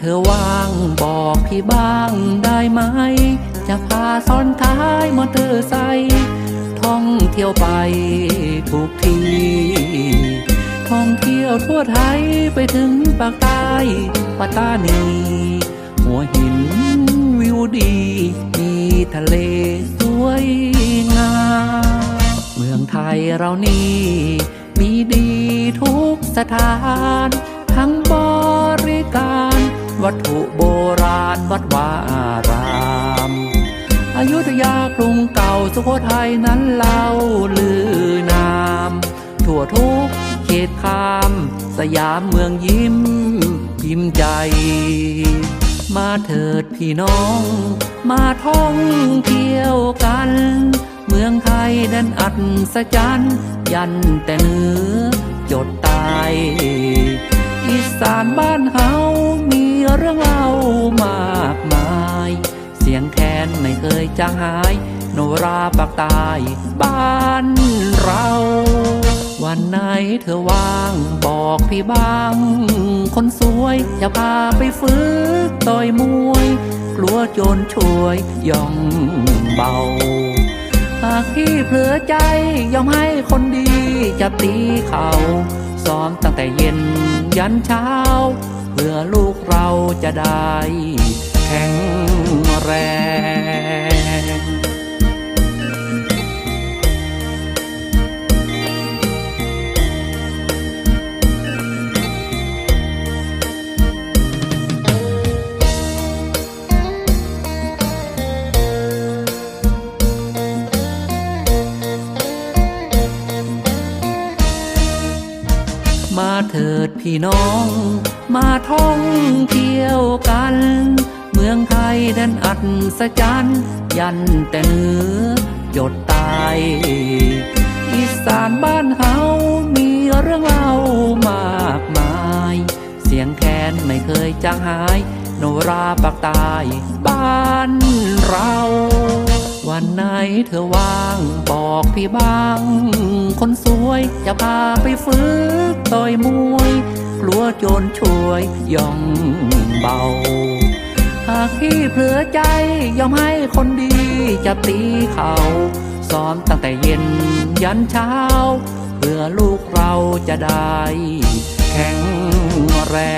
เธอว่างบอกพี่บ้างได้ไหม จะพาซ้อนท้ายมอเตอร์ไซค์ท่องเที่ยวไปทุกทีท่องเที่ยวทั่วไทยไปถึงปากใต้ปัตตานี หัวหินวิวดี มีทะเลสวยงามเมืองไทยเรานี่ มีดีทุกสถาน วัตถุโบราณวัดวาอารามอยุธยากรุงเก่าสุโขทัยนั้นเล่าลือนาม ทั่วทุกเขตคาม สยามเมืองยิ้ม พิมพ์ใจ มาเถิดพี่น้อง มาท่องเที่ยวกัน เมืองไทยดันอัศจรรย์ยันแต่เนื้อจดตาย อีสานบ้านเฮา เรื่องเล่ามากมาย เสียงแคนไม่เคยจางหาย โนราปากตายบ้านเรา วันไหนเธอว่างบอกพี่บ้าง คนสวยจะพาไปฝึกต่อยมวย กลัวโจรช่วยย่องเบาหากพี่เผลอใจยอมให้คนดีจะตีเขา ซ้อมตั้งแต่เย็นยันเช้า เพื่อลูกเราจะได้ ถิดพี่น้อง มาท่องเที่ยวกัน เมืองไทยนั้นอัศจรรย์ยันแต่เหนือจดตายอีสานบ้านเฮามีเรื่องเล่ามากมาย เสียงแคนไม่เคยจางหาย โนราปากตายบ้านเรา วันไหนเธอว่างบอกพี่บ้าง คนสวยจะพาไปฝึกต่อยมวยกลัวโจรช่วยย่องเบา หากพี่เผลอใจยอมให้คนดีจะตีเขาซ้อมตั้งแต่เย็นยันเช้า เพื่อลูกเราจะได้ แข็งแรง